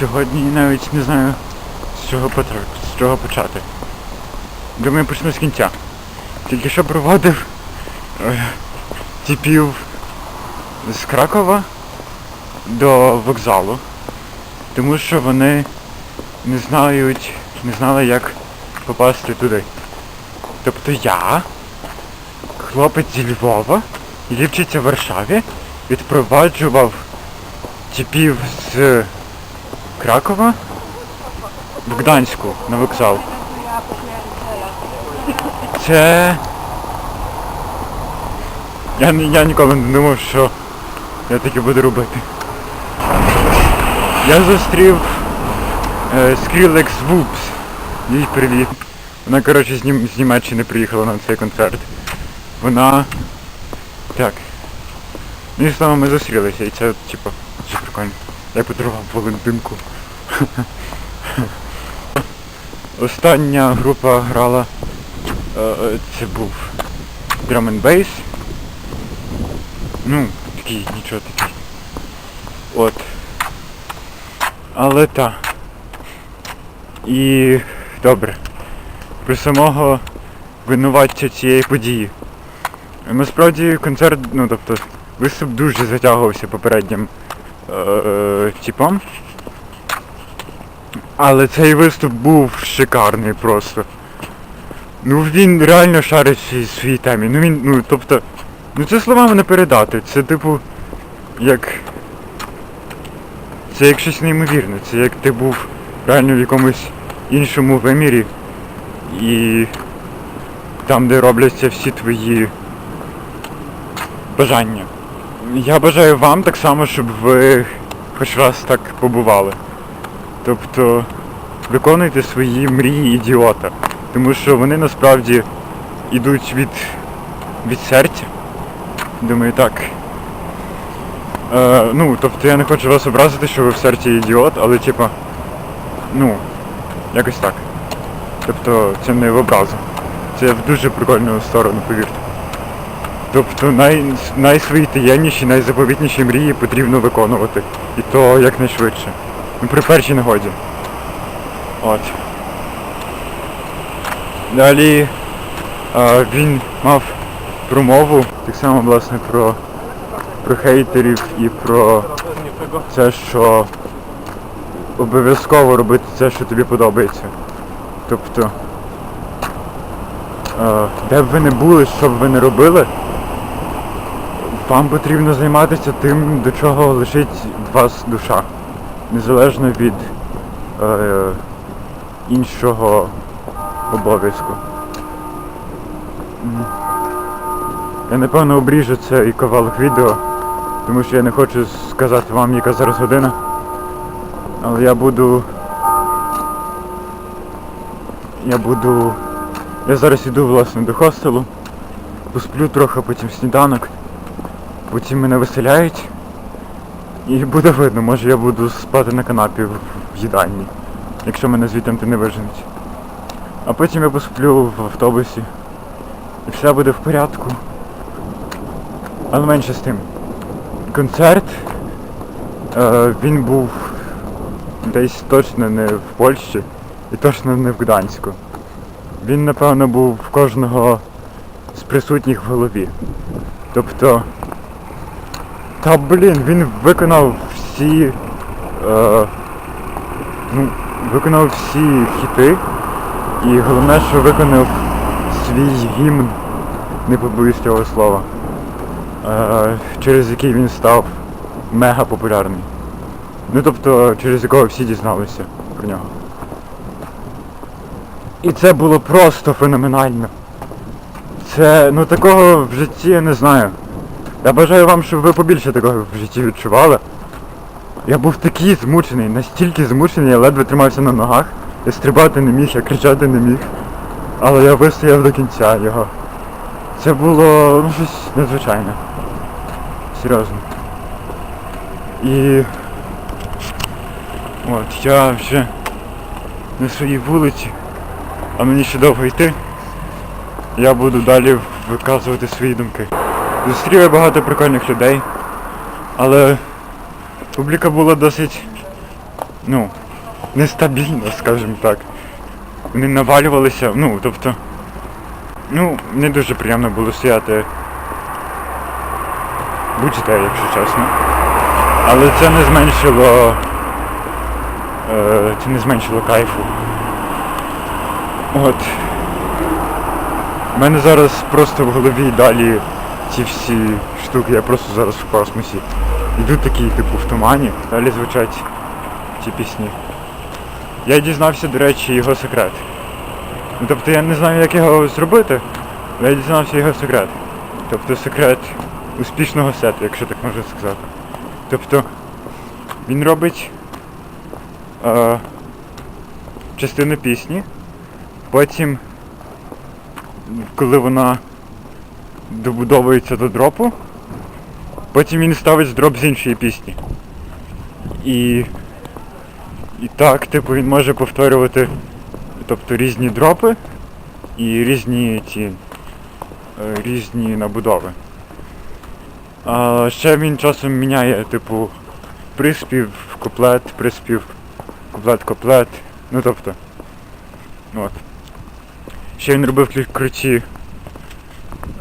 сьогодні навіть не знаю з чого потр... з чого почати. Думаю, почну з кінця. Тільки що проводив е, типів з Кракова до вокзалу. Тому що вони не знають, не знали, як попасти туди. Тобто я, хлопець зі Львова, вчиться в Варшаві, відпроваджував типів з Кракова в Гданську на вокзал. Це... Я, я ніколи не думав, що я таке буду робити. Я зустрів е, Skrillex Whoops. Їй привіт. Вона, коротше, з, Нім... з Німеччини приїхала на цей концерт. Вона... Так. Ну і знову ми зустрілися, і це, типу, дуже прикольно. Я подарував Валентинку. Остання група грала. е, е, це був Drum and Bass. Ну, такий, нічого такий. От. Але та. І добре. Про самого винуватця цієї події. Насправді концерт, ну тобто, виступ дуже затягувався попереднім е. Але цей виступ був шикарний просто. Ну він реально шарить в своїй темі. Ну він, ну тобто, ну це словами не передати. Це типу, як. Це як щось неймовірне. Це як ти був реально в якомусь іншому вимірі. І там, де робляться всі твої бажання. Я бажаю вам так само, щоб ви хоч раз так побували. Тобто виконуйте свої мрії ідіота. Тому що вони насправді йдуть від, від серця. Думаю, так. Е, ну, тобто я не хочу вас образити, що ви в серці ідіот, але типа, ну, якось так. Тобто це не в образу. Це в дуже прикольну сторону, повірте. Тобто най, найсвої таємніші, найзаповітніші мрії потрібно виконувати. І то якнайшвидше. Ну при першій нагоді. От. Далі е, він мав промову, так само власне про, про хейтерів і про це, що обов'язково робити це, що тобі подобається. Тобто, е, де б ви не були, що б ви не робили, вам потрібно займатися тим, до чого лишить вас душа. Незалежно від е, іншого обов'язку. Я напевно обріжу цей ковалок відео, тому що я не хочу сказати вам, яка зараз година. Але я буду... Я буду... Я зараз іду власне до хостелу, посплю трохи, потім сніданок, потім мене виселяють. І буде видно, може я буду спати на канапі в їдальні, якщо мене звідти не виженуть. А потім я посплю в автобусі. І все буде в порядку. Але менше з тим. Концерт. Е, він був десь точно не в Польщі і точно не в Гданську. Він, напевно, був в кожного з присутніх в голові. Тобто... Та блін, він виконав всі. Е, ну, виконав всі хіти. І головне, що виконав свій гімн, не побоюсь цього слова, е, через який він став мега популярний. Ну тобто, через якого всі дізналися про нього. І це було просто феноменально. Це, ну такого в житті я не знаю. Я бажаю вам, щоб ви побільше такого в житті відчували. Я був такий змучений, настільки змучений, я ледве тримався на ногах. Я стрибати не міг, я кричати не міг. Але я вистояв до кінця його. Це було ну, щось надзвичайне. Серйозно. І... От, я вже на своїй вулиці, а мені ще довго йти. Я буду далі виказувати свої думки. Зустрів я багато прикольних людей, але публіка була досить ну, нестабільно, скажімо так. Вони навалювалися, ну, тобто, ну, не дуже приємно було стояти будь-де, якщо чесно. Але це не зменшило. Е, це не зменшило кайфу. От. У мене зараз просто в голові далі ці всі штуки, я просто зараз в космосі. Іду такий, типу, в тумані, далі звучать ці пісні. Я дізнався, до речі, його секрет. Ну, тобто я не знаю, як його зробити, але я дізнався його секрет. Тобто секрет успішного сету, якщо так можна сказати. Тобто він робить е, частину пісні, потім, коли вона добудовується до дропу, потім він ставить дроп з іншої пісні. І, і так, типу, він може повторювати тобто, різні дропи і різні ті е, різні набудови. А ще він часом міняє, типу, приспів, куплет, приспів, куплет, куплет. Ну тобто. От. Ще він робив круті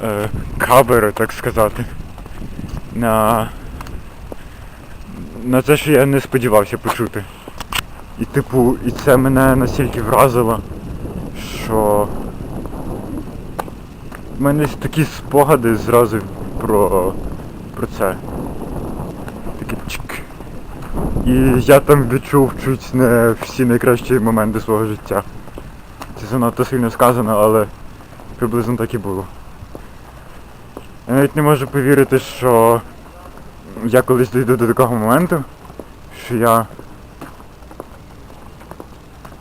е, кавери, так сказати. На. На те, що я не сподівався почути. І типу, і це мене настільки вразило, що в мене такі спогади зразу про, про це. Такі чик. І я там відчув чуть не всі найкращі моменти свого життя. Це занадто сильно сказано, але приблизно так і було. Я навіть не можу повірити, що я колись дійду до такого моменту, що я...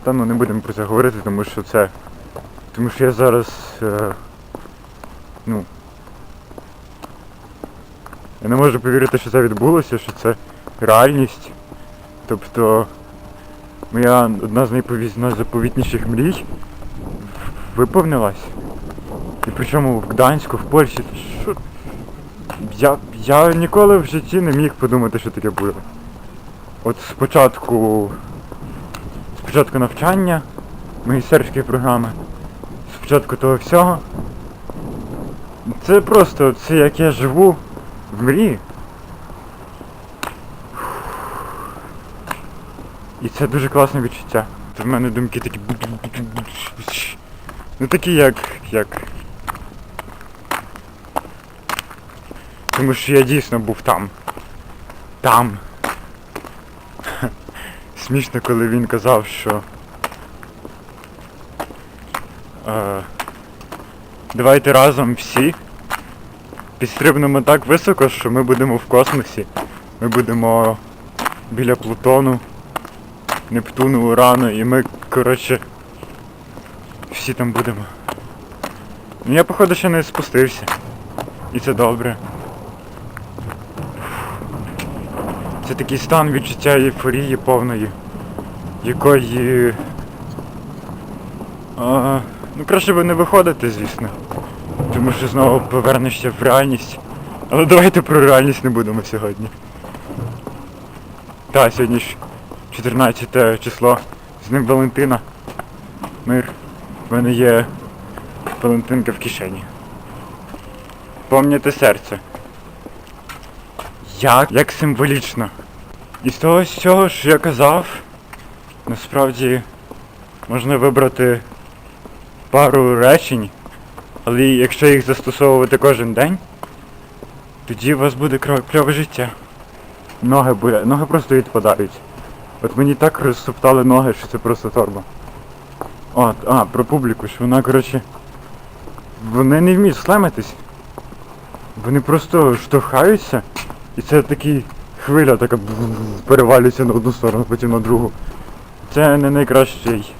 Та ну не будемо про це говорити, тому що це... Тому що я зараз... Е... Ну... Я не можу повірити, що це відбулося, що це реальність. Тобто моя одна з найпові- найзаповітніших мрій виповнилась. І причому в Гданську, в Польщі. Що? Я, я ніколи в житті не міг подумати, що таке буде. От спочатку спочатку навчання, магістерської програми, спочатку того всього. Це просто це як я живу в мрії. І це дуже класне відчуття. То в мене думки такі. Ну такі як. як. Тому що я дійсно був там. Там. Смішно, коли він казав, що. Е, давайте разом всі підстрибнемо так високо, що ми будемо в космосі. Ми будемо біля Плутону, Нептуну, Урану і ми, коротше, всі там будемо. Ну я походу ще не спустився. І це добре. Це такий стан відчуття ейфорії повної, якої... А, ну краще би не виходити, звісно. Тому що знову повернешся в реальність. Але давайте про реальність не будемо сьогодні. Та, сьогодні ж 14 число. З ним Валентина. Мир. В мене є Валентинка в кишені. Помняте серце. Як? Як символічно. І з того всього, що я казав, насправді можна вибрати пару речень, але якщо їх застосовувати кожен день, тоді у вас буде кльове життя. Ноги болять, ноги просто відпадають. От мені так розсоптали ноги, що це просто торба. От, а, про публіку, що вона, коротше, вони не вміють слемитись. Вони просто штовхаються, і це такий хвиля така перевалюється на одну сторону, потім на другу. Це не найкращий